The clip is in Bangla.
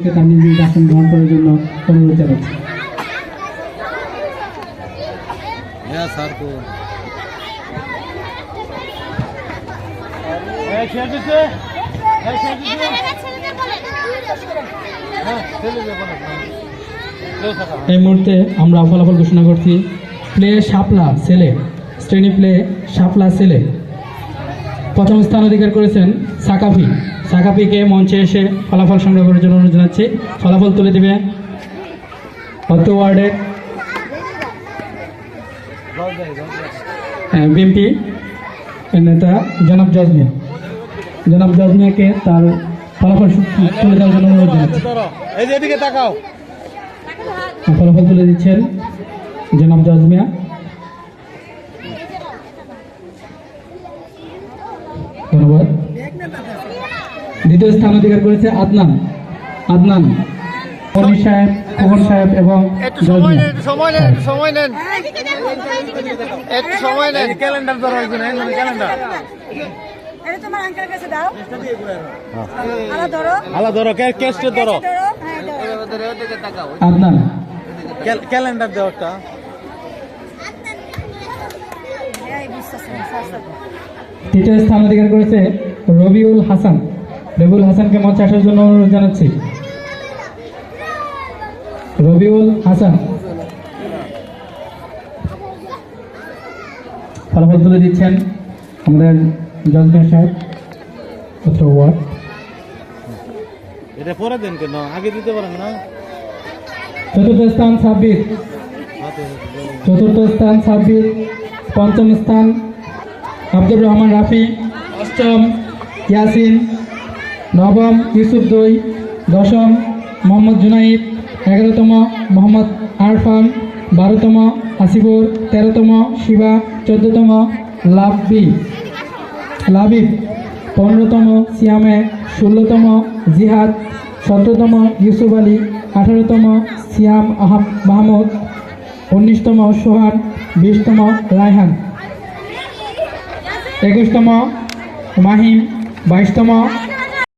তার নিজ নিজ আসন গ্রহণ করার জন্য অনুরোধ জানাচ্ছি। হ্যাঁ স্যার তো এই মুহূর্তে আমরা ফলাফল ঘোষণা করছি প্লে শাপলা ছেলে শ্রেণি প্লে শাপলা ছেলে প্রথম স্থান অধিকার করেছেন সাকাফি সাকাফিকে মঞ্চে এসে ফলাফল সংগ্রহ করার জন্য অনুরোধ জানাচ্ছি। ফলাফল তুলে দেবে অত্র ওয়ার্ডের বিএমপি নেতা জনাব জজমিয়া জনাব জজমিয়াকে তার ফলাফল তুলে দেওয়ার জন্য অনুরোধ জানাচ্ছি। ফলাফল তুলে দিচ্ছেন জনাব জজমিয়া ধন্যবাদ। দ্বিতীয় স্থান অধিকার করেছে আদনান। আদনান সাহেব সাহেব এবং একটু সময় সময় নেন সময় নেন। একটু সময় নেন। ক্যালেন্ডার ধরো একজন ক্যালেন্ডার। এটা তোমার আঙ্কেল কাছে দাও। আলা ধরো। আলা ধরো ক্যাশটা ধরো। ধরো। হ্যাঁ ধরো। আদনান। ক্যালেন্ডার দাও একটা। এই বিশ্বাস নেই, বিশ্বাস নেই। তৃতীয় স্থান অধিকার করেছে রবিউল হাসান। রবিউল হাসানকে মঞ্চে আসার জন্য অনুরোধ জানাচ্ছি। রবিউল হাসান। ফলাফল তুলে দিচ্ছেন আমাদের জজমের সাহেব ওয়ার্ড। এটা পরে দেন কেন? আগে দিতে পারেন না? চতুর্থ স্থান ছাব্বিশ। চতুর্থ স্থান ছাব্বিশ পঞ্চম স্থান আব্দুর রহমান রাফি অষ্টম ইয়াসিন নবম ইউসুফ দুই, দশম মোহাম্মদ জুনাইদ, এগারোতম মোহাম্মদ আরফান, বারোতম আসিফুর, তেরোতম শিবা, চোদ্দতম লাভবি। লাবিব পনেরোতম সিয়ামে, ষোলোতম জিহাদ, সতেরোতম ইউসুফ আলী, আঠারোতম সিয়াম আহম মাহমুদ, উনিশতম সোহান, বিশতম রায়হান। একুশতম মাহিম, বাইশতম